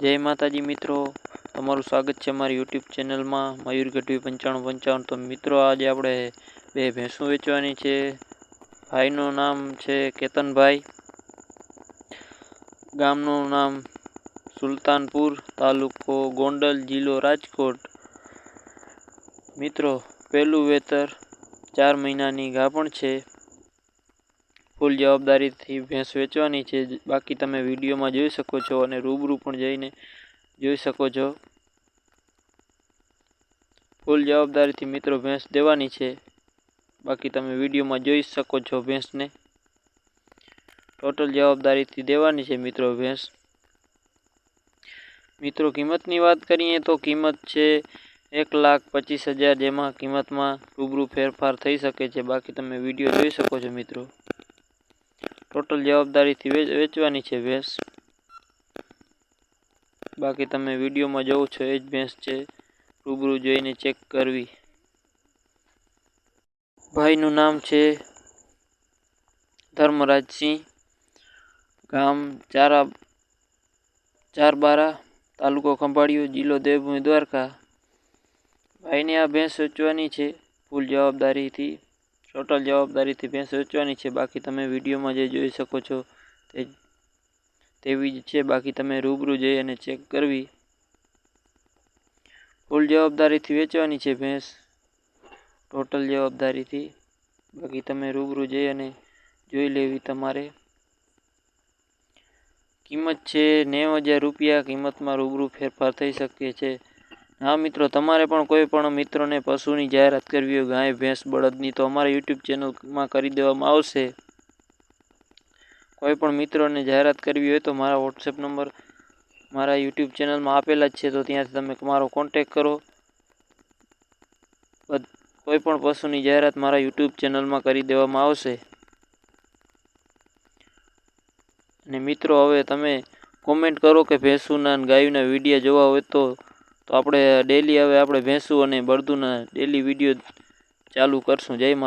જય માતાજી મિત્રો. તમારું સ્વાગત છે અમારી યુટ્યુબ ચેનલમાં. મયુર ગઢવી પંચાણું પંચાવન તો મિત્રો, આજે આપણે બે ભેંસો વેચવાની છે. ભાઈનું નામ છે કેતનભાઈ. ગામનું નામ સુલતાનપુર તાલુકો ગોંડલ જિલ્લો રાજકોટ. મિત્રો, પહેલું વેતર ચાર મહિનાની ગાભણ છે. ફૂલ જવાબદારીથી ભેંસ વેચવાની છે. બાકી તમે વિડીયોમાં જોઈ શકો છો અને રૂબરૂ પણ જઈને જોઈ શકો છો. ફૂલ જવાબદારીથી મિત્રો ભેંસ દેવાની છે. બાકી તમે વિડીયોમાં જોઈ શકો છો ભેંસને. ટોટલ જવાબદારીથી દેવાની છે મિત્રો ભેંસ. મિત્રો કિંમતની વાત કરીએ તો કિંમત છે એક લાખ પચીસ હજાર, જેમાં કિંમતમાં રૂબરૂ ફેરફાર થઈ શકે છે. બાકી તમે વીડિયો જોઈ શકો છો મિત્રો. ટોટલ જવાબદારીથી વેચવાની છે ભેંસ. બાકી તમે વિડીયોમાં જોવો છો એ જ ભેંસ છે. રૂબરૂ જોઈને ચેક કરવી. ભાઈનું નામ છે ધર્મરાજસિંહ ગામ ચારા, ચારબારા, તાલુકો ખંભાળિયો, જિલ્લો દેવભૂમિ દ્વારકા. ભાઈને આ ભેંસ વેચવાની છે. ફૂલ જવાબદારીથી ટોટલ જવાબદારીથી ભેંસ વેચવાની છે. બાકી તમે વિડીયોમાં જે જોઈ શકો છો તે તેવી જ છે. બાકી તમે રૂબરૂ જઈ અને ચેક કરવી. ફૂલ જવાબદારીથી વેચવાની છે ભેંસ. ટોટલ જવાબદારીથી. બાકી તમે રૂબરૂ જઈ અને જોઈ લેવી તમારે. કિંમત છે નેવ હજાર રૂપિયા. કિંમતમાં રૂબરૂ ફેરફાર થઈ શકે છે. હા મિત્રો, તમારે પણ કોઈ પણ મિત્રોને પશુની જાહેરાત કરવી હોય, ગાય, ભેંસ, બળદની, તો અમારા યુટ્યુબ ચેનલમાં કરી દેવામાં આવશે. કોઈ પણ મિત્રોને જાહેરાત કરવી હોય, તો મારા વોટ્સએપ નંબર મારા યુટ્યુબ ચેનલમાં આપેલા જ છે, તો ત્યાંથી તમે મારો કોન્ટેક કરો. કોઈ પણ પશુની જાહેરાત મારા યુટ્યુબ ચેનલમાં કરી દેવામાં આવશે. અને મિત્રો, હવે તમે કોમેન્ટ કરો કે ભેંસુના ગાયુના વીડિયો જોવા હોય તો તો આપણે ડેલી હવે આપણે ભેંસું અને બળદુના ડેલી વીડિયો ચાલુ કરશું. જય મા